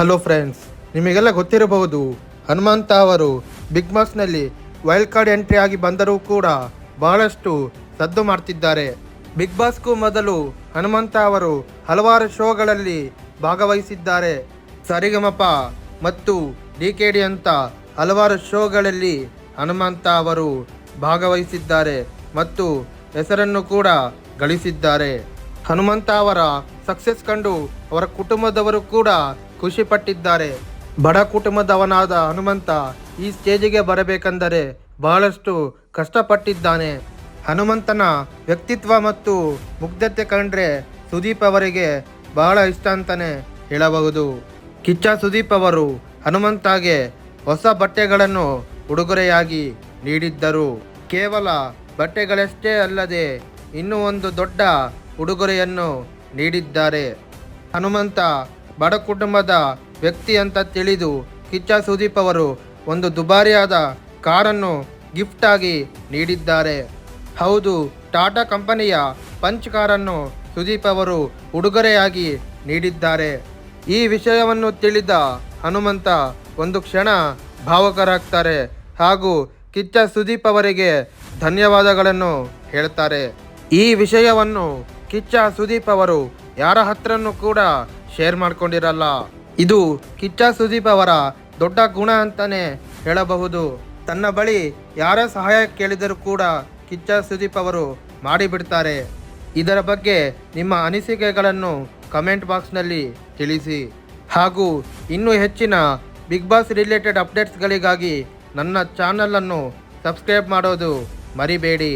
Hello friends ನಿಮಗೆಲ್ಲ ಗೊತ್ತಿರಬಹುದು, ಹನುಮಂತ ಅವರು ಬಿಗ್ ಬಾಸ್ನಲ್ಲಿ ವೈಲ್ಡ್ ಕಾರ್ಡ್ ಎಂಟ್ರಿ ಆಗಿ ಬಂದರೂ ಕೂಡ ಬಹಳಷ್ಟು ಸದ್ದು ಮಾಡ್ತಿದ್ದಾರೆ. ಬಿಗ್ ಬಾಸ್ಗೂ ಮೊದಲು ಹನುಮಂತ ಅವರು ಹಲವಾರು ಶೋಗಳಲ್ಲಿ ಭಾಗವಹಿಸಿದ್ದಾರೆ. ಸರಿಗಮಪ ಮತ್ತು ಡಿ ಕೆ ಡಿ ಅಂತ ಹಲವಾರು ಶೋಗಳಲ್ಲಿ ಹನುಮಂತ ಅವರು ಭಾಗವಹಿಸಿದ್ದಾರೆ ಮತ್ತು ಹೆಸರನ್ನು ಕೂಡ ಗಳಿಸಿದ್ದಾರೆ. ಹನುಮಂತ ಅವರ ಸಕ್ಸಸ್ ಕಂಡು ಅವರ ಕುಟುಂಬದವರು ಕೂಡ ಖುಷಿ ಪಟ್ಟಿದ್ದಾರೆ ಬಡ ಕುಟುಂಬದವನಾದ ಹನುಮಂತ ಈ ಸ್ಟೇಜಿಗೆ ಬರಬೇಕೆಂದರೆ ಬಹಳಷ್ಟು ಕಷ್ಟಪಟ್ಟಿದ್ದಾನೆ. ಹನುಮಂತನ ವ್ಯಕ್ತಿತ್ವ ಮತ್ತು ಮುಗ್ಧತೆ ಕಂಡ್ರೆ ಸುದೀಪ್ ಅವರಿಗೆ ಬಹಳ ಇಷ್ಟ ಅಂತಾನೆ ಹೇಳಬಹುದು. ಕಿಚ್ಚ ಸುದೀಪ್ ಅವರು ಹನುಮಂತಾಗೆ ಹೊಸ ಬಟ್ಟೆಗಳನ್ನು ಉಡುಗೊರೆಯಾಗಿ ನೀಡಿದ್ದರು. ಕೇವಲ ಬಟ್ಟೆಗಳಷ್ಟೇ ಅಲ್ಲದೆ ಇನ್ನೂ ಒಂದು ದೊಡ್ಡ ಉಡುಗೊರೆಯನ್ನು ನೀಡಿದ್ದಾರೆ. ಹನುಮಂತ ಬಡ ಕುಟುಂಬದ ವ್ಯಕ್ತಿ ಅಂತ ತಿಳಿದು ಕಿಚ್ಚ ಸುದೀಪ್ ಅವರು ಒಂದು ದುಬಾರಿಯಾದ ಕಾರನ್ನು ಗಿಫ್ಟ್ ಆಗಿ ನೀಡಿದ್ದಾರೆ. ಹೌದು, ಟಾಟಾ ಕಂಪನಿಯ ಪಂಚ್ ಕಾರನ್ನು ಸುದೀಪ್ ಅವರು ಉಡುಗೊರೆಯಾಗಿ ನೀಡಿದ್ದಾರೆ. ಈ ವಿಷಯವನ್ನು ತಿಳಿದ ಹನುಮಂತ ಒಂದು ಕ್ಷಣ ಭಾವಕರಾಗ್ತಾರೆ ಹಾಗೂ ಕಿಚ್ಚ ಸುದೀಪ್ ಅವರಿಗೆ ಧನ್ಯವಾದಗಳನ್ನು ಹೇಳ್ತಾರೆ. ಈ ವಿಷಯವನ್ನು ಕಿಚ್ಚ ಸುದೀಪ್ ಅವರು ಯಾರ ಹತ್ರನೂ ಕೂಡ ಶೇರ್ ಮಾಡ್ಕೊಂಡಿರಲ್ಲ. ಇದು ಕಿಚ್ಚ ಸುದೀಪ್ ಅವರ ದೊಡ್ಡ ಗುಣ ಅಂತಾನೆ ಹೇಳಬಹುದು. ತನ್ನ ಬಳಿ ಯಾರ ಸಹಾಯ ಕೇಳಿದರೂ ಕೂಡ ಕಿಚ್ಚ ಸುದೀಪ್ ಅವರು ಮಾಡಿಬಿಡ್ತಾರೆ. ಇದರ ಬಗ್ಗೆ ನಿಮ್ಮ ಅನಿಸಿಕೆಗಳನ್ನು ಕಮೆಂಟ್ ಬಾಕ್ಸ್ನಲ್ಲಿ ತಿಳಿಸಿ. ಹಾಗೂ ಇನ್ನೂ ಹೆಚ್ಚಿನ ಬಿಗ್ ಬಾಸ್ ರಿಲೇಟೆಡ್ ಅಪ್ಡೇಟ್ಸ್ಗಳಿಗಾಗಿ ನನ್ನ ಚಾನಲನ್ನು ಸಬ್ಸ್ಕ್ರೈಬ್ ಮಾಡೋದು ಮರಿಬೇಡಿ.